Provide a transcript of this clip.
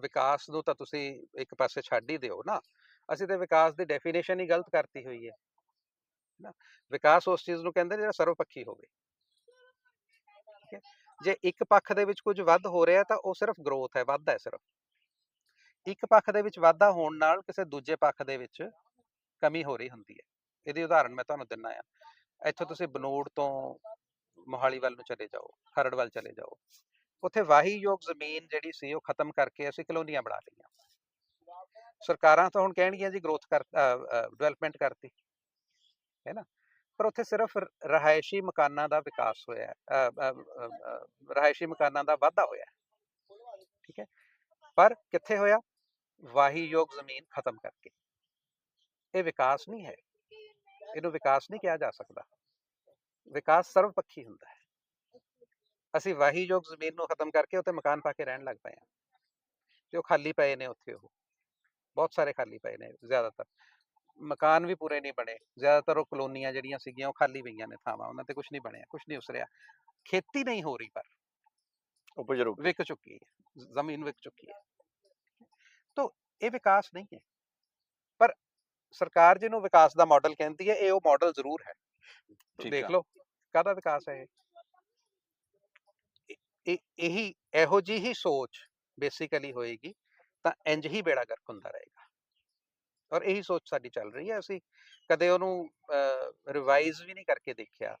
ਵਿਕਾਸ ਨੂੰ ਤਾਂ ਤੁਸੀਂ ਇੱਕ ਪਾਸੇ ਛੱਡ ਹੀ ਦਿਓ ਨਾ। ਅਸੀਂ ਤੇ ਵਿਕਾਸ ਦੀ ਡੈਫੀਨੇਸ਼ਨ ਹੀ ਗਲਤ ਕਰਤੀ ਹੋਈ ਹੈ। ਨਾ, ਵਿਕਾਸ ਉਸ ਚੀਜ਼ ਨੂੰ ਕਹਿੰਦੇ ਜਿਹੜਾ ਸਰਵਪੱਖੀ ਹੋਵੇ। ਠੀਕ ਹੈ? ਜੇ ਇੱਕ ਪੱਖ ਦੇ ਵਿੱਚ ਕੁਝ ਵੱਧ ਹੋ ਰਿਹਾ ਤਾਂ ਉਹ ਸਿਰਫ ਗਰੋਥ ਹੈ ਵਾਧਾ ਹੈ ਸਿਰਫ। ਇੱਕ ਪੱਖ ਦੇ ਵਿੱਚ ਵਾਧਾ ਹੋਣ ਨਾਲ ਕਿਸੇ ਦੂਜੇ ਪੱਖ ਦੇ ਵਿੱਚ ਕਮੀ ਹੋ ਰਹੀ ਹੁੰਦੀ ਹੈ। ਇਹਦੀ ਉਦਾਹਰਣ ਮੈਂ ਤੁਹਾਨੂੰ ਦਿੰਨਾ ਆ। ਇੱਥੋਂ ਤੁਸੀਂ ਬਨੂੜ ਤੋਂ ਮੋਹਾਲੀ ਵੱਲ ਨੂੰ ਚਲੇ ਜਾਓ ਖਰੜ ਵੱਲ ਚਲੇ ਜਾਓ। ਉੱਥੇ ਵਾਹੀਯੋਗ ਜ਼ਮੀਨ ਜਿਹੜੀ ਸੀ ਉਹ ਖਤਮ ਕਰਕੇ ਅਸੀਂ ਕਲੋਨੀਆਂ ਬਣਾ ਲਈਆਂ। ਸਰਕਾਰਾਂ ਤਾਂ ਹੁਣ ਕਹਿਣਗੀਆਂ ਜੀ ਗਰੋਥ ਕਰ ਡਿਵੈਲਪਮੈਂਟ ਕਰਤੀ ਹੈ ਨਾ? ਪਰ ਉੱਥੇ ਸਿਰਫ ਰ- ਰਹਾਇਸ਼ੀ ਮਕਾਨਾਂ ਦਾ ਵਿਕਾਸ ਹੋਇਆ ਹੈ, ਰਹਾਇਸ਼ੀ ਮਕਾਨਾਂ ਦਾ ਵਾਧਾ ਹੋਇਆ ਠੀਕ ਹੈ? ਪਰ ਕਿੱਥੇ ਹੋਇਆ? ਵਾਹੀਯੋਗ ਜ਼ਮੀਨ ਖਤਮ ਕਰਕੇ। ਇਹ ਵਿਕਾਸ ਨਹੀਂ ਹੈ। ਇਹਨੂੰ ਵਿਕਾਸ ਨਹੀਂ ਕਿਹਾ ਜਾ ਸਕਦਾ। ਵਿਕਾਸ ਸਰਵਪੱਖੀ ਹੁੰਦਾ ਹੈ। ਅਸੀਂ ਵਾਹੀਯੋਗ ਜ਼ਮੀਨ ਨੂੰ ਖਤਮ ਕਰਕੇ ਉੱਤੇ ਮਕਾਨ ਪਾ ਕੇ ਰਹਿਣ ਲੱਗ ਪਏ ਤੇ ਉਹ ਖਾਲੀ ਪਏ ਨੇ ਉੱਥੇ ਉਹ। ਬਹੁਤ ਸਾਰੇ ਖਾਲੀ ਪਏ ਨੇ ਜ਼ਿਆਦਾਤਰ। ਮਕਾਨ ਵੀ ਪੂਰੇ ਨਹੀਂ ਬਣੇ। ਜ਼ਿਆਦਾਤਰ ਉਹ ਕਲੋਨੀਆਂ ਜਿਹੜੀਆਂ ਸੀਗੀਆਂ ਉਹ ਖਾਲੀ ਪਈਆਂ ਨੇ ਥਾਵਾਂ। ਉਹਨਾਂ ਤੇ ਕੁਝ ਨਹੀਂ ਬਣਿਆ ਕੁਝ ਨਹੀਂ ਉਸਰਿਆ। ਖੇਤੀ ਨਹੀਂ ਹੋ ਰਹੀ ਪਰ। ਉਪਜ ਰੁਕ ਵਿਕ ਚੁੱਕੀ ਹੈ। ਜ਼- ਜ਼ਮੀਨ ਵਿਕ ਚੁੱਕੀ ਹੈ। ਤਾਂ ਇਹ ਵਿਕਾਸ ਨਹੀਂ ਹੈ। ਪਰ ਸਰਕਾਰ ਜਿਹਨੂੰ ਵਿਕਾਸ ਦਾ ਮਾਡਲ ਕਹਿੰਦੀ ਹੈ ਇਹ ਉਹ ਮਾਡਲ ਜ਼ਰੂਰ ਹੈ। ਦੇਖ ਆ। ਲਓ ਕਾਹਦਾ ਵਿਕਾਸ ਹੈ ਇਹ, ਇਹੀ ਇਹੋ ਜਿਹੀ ਹੀ ਸੋਚ ਬੇਸਿਕਲੀ ਹੋਏਗੀ, ਤਾਂ ਇੰਜ ਹੀ ਬੇੜਾ ਗਰਕ ਹੁੰਦਾ ਰਹੇਗਾ। ਔਰ ਇਹੀ ਸੋਚ ਸਾਡੀ ਚੱਲ ਰਹੀ ਹੈ। ਅਸੀਂ ਕਦੇ ਉਹਨੂੰ ਰਿਵਾਈਜ਼ ਵੀ ਨਹੀਂ ਕਰਕੇ ਦੇਖਿਆ।